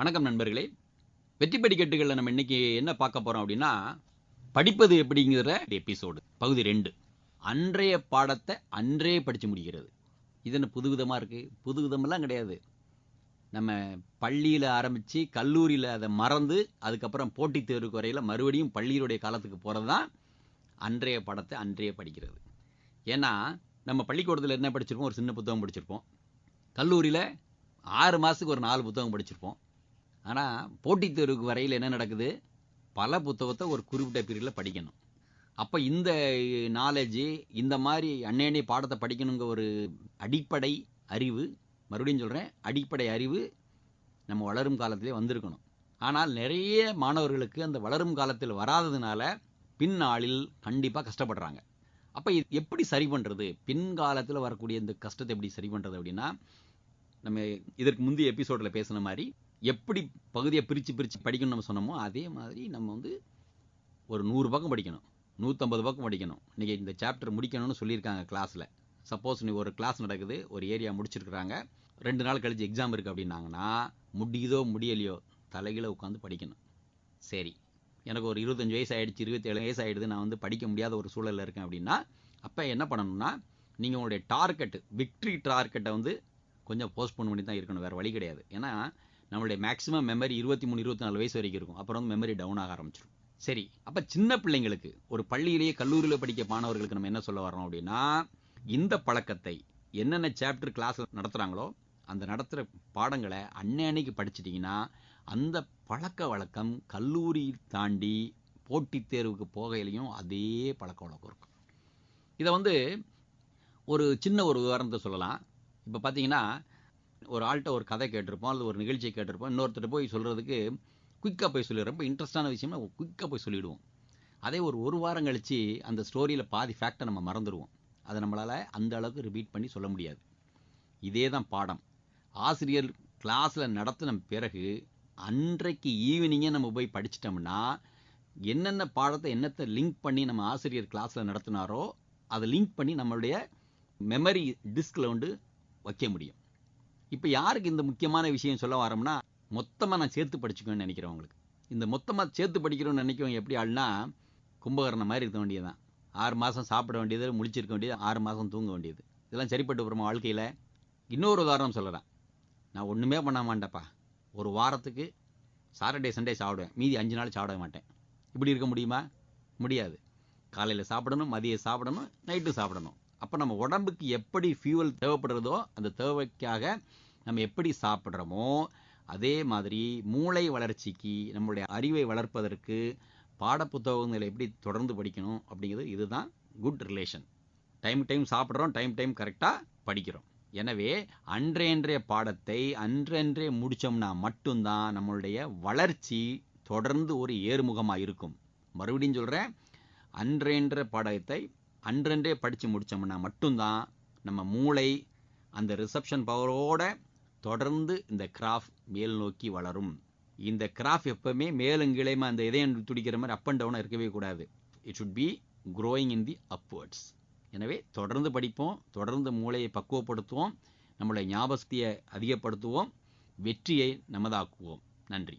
வணக்கம் நண்பர்களே. வெற்றி படிக்கட்டுகளில் நம்ம இன்னைக்கு என்ன பார்க்க போகிறோம் அப்படின்னா படிப்பது எப்படிங்கிற எபிசோடு பகுதி ரெண்டு. அன்றைய பாடத்தை அன்றே படித்து முடிக்கிறது. இது என்ன புது விதமாக இருக்குது புது விதமெல்லாம் கிடையாது. நம்ம பள்ளியில் ஆரம்பித்து கல்லூரியில் அதை மறந்து அதுக்கப்புறம் போட்டித் தேர்வுக்கு வரையில் மறுபடியும் பள்ளியினுடைய காலத்துக்கு போகிறது தான் அன்றைய பாடத்தை அன்றைய படிக்கிறது. ஏன்னா நம்ம பள்ளிக்கூடத்தில் என்ன படிச்சிருப்போம்? ஒரு சின்ன புத்தகம் படிச்சிருப்போம். கல்லூரியில் ஆறு மாதத்துக்கு ஒரு நாலு புத்தகம் படிச்சிருப்போம். ஆனால் போட்டித் தேர்வுக்கு வரையில் என்ன நடக்குது? பல புத்தகத்தை ஒரு குறிப்பிட்ட பீரியடில் படிக்கணும். அப்போ இந்த நாலேஜு இந்த மாதிரி அன்னையனே பாடத்தை படிக்கணுங்க ஒரு அடிப்படை அறிவு மறுபடியும் சொல்கிறேன் அடிப்படை அறிவு நம்ம வளரும் காலத்திலே வந்திருக்கணும். ஆனால் நிறைய மாணவர்களுக்கு அந்த வளரும் காலத்தில் வராததுனால பின்னாளில் கண்டிப்பாக கஷ்டப்படுறாங்க. அப்போ இது எப்படி சரி பண்ணுறது பின்காலத்தில் வரக்கூடிய இந்த கஷ்டத்தை எப்படி சரி பண்ணுறது அப்படின்னா நம்ம இதற்கு முந்தைய எபிசோடில் பேசின மாதிரி எப்படி பகுதியை பிரித்து பிரித்து படிக்கணும்னு நம்ம சொன்னோமோ அதே மாதிரி நம்ம வந்து ஒரு நூறு பக்கம் படிக்கணும். நூற்றம்பது பக்கம் படிக்கணும். இன்றைக்கி இந்த சாப்டர் முடிக்கணும்னு சொல்லியிருக்காங்க கிளாஸில் சப்போஸ் நீ ஒரு கிளாஸ் நடக்குது ஒரு ஏரியா முடிச்சிருக்கிறாங்க ரெண்டு நாள் கழிச்சு எக்ஸாம் இருக்குது அப்படின்னாங்கன்னா முடியுதோ முடியலையோ தலையில் உட்காந்து படிக்கணும். சரி. எனக்கு ஒரு இருபத்தஞ்சி வயசு ஆகிடுச்சு இருபத்தேழு வயசு ஆகிடுது நான் வந்து படிக்க முடியாத ஒரு சூழலில் இருக்கேன் அப்படின்னா அப்போ என்ன பண்ணணும்னா நீங்கள் உங்களுடைய டார்கெட்டு விக்ட்ரி டார்கெட்டை வந்து கொஞ்சம் போஸ்ட்போன் பண்ணி தான் இருக்கணும். வேறு வழி கிடையாது. ஏன்னா நம்மளுடைய மேக்ஸிமம் மெமரி இருபத்தி மூணு இருபத்தி நாலு வயசு வரைக்கும் இருக்கும். அப்புறம் வந்து மெமரி டவுன் ஆக ஆரம்பிச்சிடும் சரி அப்போ சின்ன பிள்ளைங்களுக்கு ஒரு பள்ளியிலேயே கல்லூரியில் படிக்க மாணவர்களுக்கு நம்ம என்ன சொல்ல வரோம் அப்படின்னா இந்த பழக்கத்தை என்னென்ன சாப்டர் கிளாஸ் நடத்துகிறாங்களோ அந்த நடத்துகிற பாடங்களை அன்னைக்கு படிச்சிட்டிங்கன்னா அந்த பழக்க வழக்கம் கல்லூரி தாண்டி போட்டித் தேர்வுக்கு போகையிலையும் அதே பழக்க வழக்கம் இருக்கும். இதை வந்து ஒரு சின்ன ஒரு உதாரணத்தை சொல்லலாம். இப்போ பார்த்தீங்கன்னா ஒரு ஆள்கிட்ட ஒரு கதை கேட்டிருப்போம் அல்லது ஒரு நிகழ்ச்சியை கேட்டிருப்போம் இன்னொருத்தர் போய் சொல்கிறதுக்கு குயிக்காக போய் சொல்லிடுறோம் ரொம்ப இன்ட்ரெஸ்டான விஷயம்னா குயிக்காக போய் சொல்லிவிடுவோம் அதே ஒரு ஒரு வாரம் கழித்து அந்த ஸ்டோரியில் பாதி ஃபேக்டை நம்ம மறந்துடுவோம். அதை நம்மளால் அந்த அளவுக்கு ரிப்பீட் பண்ணி சொல்ல முடியாது. இதே தான் பாடம். ஆசிரியர் கிளாஸில் நடத்தின பிறகு அன்றைக்கு ஈவினிங்கே நம்ம போய் படிச்சிட்டோம்னா என்னென்ன பாடத்தை என்னத்தை லிங்க் பண்ணி நம்ம ஆசிரியர் கிளாஸில் நடத்தினாரோ அதை லிங்க் பண்ணி நம்மளுடைய மெமரி டிஸ்கில் வந்து வைக்க முடியும். இப்போ யாருக்கு இந்த முக்கியமான விஷயம் சொல்ல வரோம்னா மொத்தமாக நான் சேர்த்து படிச்சுக்கணும்னு நினைக்கிறவங்களுக்கு இந்த மொத்தமாக சேர்த்து படிக்கிறோன்னு நினைக்கிறவங்க எப்படி ஆள்னா கும்பகரணம் மாதிரி இருக்க வேண்டியதுதான். ஆறு மாதம் சாப்பிட வேண்டியது முழிச்சிருக்க வேண்டியது ஆறு மாதம் தூங்க வேண்டியது. இதெல்லாம் சரிப்பட்டு வருமா வாழ்க்கையில்? இன்னொரு உதாரணம் சொல்கிறேன் நான் ஒன்றுமே பண்ண மாட்டேன்ப்பா. ஒரு வாரத்துக்கு சாட்டர்டே சண்டே சாப்பிடுவேன். மீதி அஞ்சு நாள் சாப்பிட மாட்டேன். இப்படி இருக்க முடியுமா? முடியாது. காலையில் சாப்பிடணும் மதியம் சாப்பிடணும் நைட்டு சாப்பிடணும். அப்போ நம்ம உடம்புக்கு எப்படி ஃபியூவல் தேவைப்படுறதோ அந்த தேவைக்காக நம்ம எப்படி சாப்பிட்றோமோ அதே மாதிரி மூளை வளர்ச்சிக்கு நம்மளுடைய அறிவை வளர்ப்பதற்கு பாடப்புத்தகங்களை எப்படி தொடர்ந்து படிக்கணும் அப்படிங்கிறது இதுதான் குட் ரிலேஷன் டைம் டைம் சாப்பிட்றோம் டைம் டைம் கரெக்டாக படிக்கிறோம். எனவே அன்றைய பாடத்தை அன்றன்றே முடித்தோம்னா மட்டும்தான் நம்மளுடைய வளர்ச்சி தொடர்ந்து ஒரு ஏறுமுகமாக இருக்கும் மறுபடியும் சொல்கிறேன் அன்றென்ற பாடத்தை அன்றன்றே படித்து முடித்தோம்னா மட்டும்தான் நம்ம மூளை அந்த ரிசப்ஷன் பவரோட தொடர்ந்து இந்த கிராஃப் மேல் நோக்கி வளரும். இந்த கிராஃப் எப்பவுமே மேலும் கீழையுமா அந்த இதயம் துடிக்கிற மாதிரி அப் அண்ட் டவுனாக இருக்கவே கூடாது. It should be growing in the upwards எனவே தொடர்ந்து படிப்போம் தொடர்ந்து மூளையை பக்குவப்படுத்துவோம் நம்மளுடைய ஞாபகத்தையை அதிகப்படுத்துவோம் வெற்றியை நமதாக்குவோம். நன்றி.